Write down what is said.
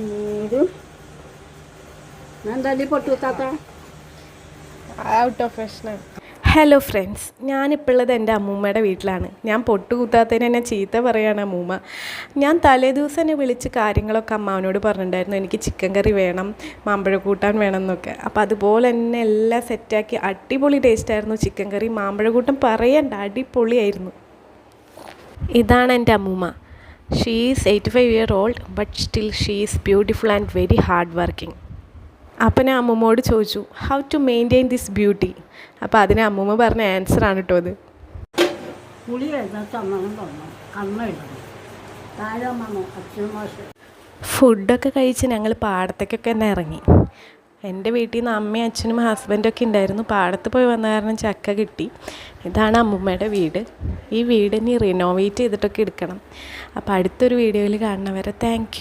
మీరు నందలి పొట్టు తాత ഔട്ട് ഓഫ് പ്രശ്നം ഹലോ ഫ്രണ്ട്സ് ഞാനിപ്പോൾ ഉള്ളത് എൻ്റെ അമ്മൂമ്മയുടെ വീട്ടിലാണ് ഞാൻ പൊട്ട് കുത്താത്തതിന് എന്നെ ചീത്ത പറയാണ് അമ്മൂമ്മ ഞാൻ തലേ ദിവസം എന്നെ വിളിച്ച് കാര്യങ്ങളൊക്കെ അമ്മാവനോട് പറഞ്ഞിട്ടുണ്ടായിരുന്നു എനിക്ക് ചിക്കൻ കറി വേണം മാമ്പഴ കൂട്ടാൻ വേണം എന്നൊക്കെ അപ്പോൾ അതുപോലെ തന്നെ എല്ലാം സെറ്റാക്കി അടിപൊളി ടേസ്റ്റായിരുന്നു ചിക്കൻ കറി മാമ്പഴ കൂട്ടൻ പറയണ്ട അടിപൊളിയായിരുന്നു ഇതാണ് എൻ്റെ അമ്മൂമ്മ She is eighty five year old but still she is beautiful and very hard working അപ്പം ഞാൻ അമ്മൂമ്മോട് ചോദിച്ചു how to maintain this beauty അപ്പോൾ അതിന് അമ്മൂമ്മ പറഞ്ഞ ആൻസറാണ് കേട്ടോ അത് പുളി ഫുഡൊക്കെ കഴിച്ച് ഞങ്ങൾ പാടത്തേക്കൊക്കെ തന്നെ ഇറങ്ങി. എന്റെ വീട്ടിൽ നിന്ന് അമ്മയും അച്ഛനും ഹസ്ബൻഡൊക്കെ ഉണ്ടായിരുന്നു പാടത്ത് പോയി വന്ന കാരണം ചക്ക കിട്ടി. ഇതാണ് അമ്മൂമ്മയുടെ വീട്. ഈ വീട് ഇനി റിനോവേറ്റ് ചെയ്തിട്ടൊക്കെ എടുക്കണം. അപ്പോൾ അടുത്തൊരു വീഡിയോയിൽ കാണുന്നവരെ താങ്ക്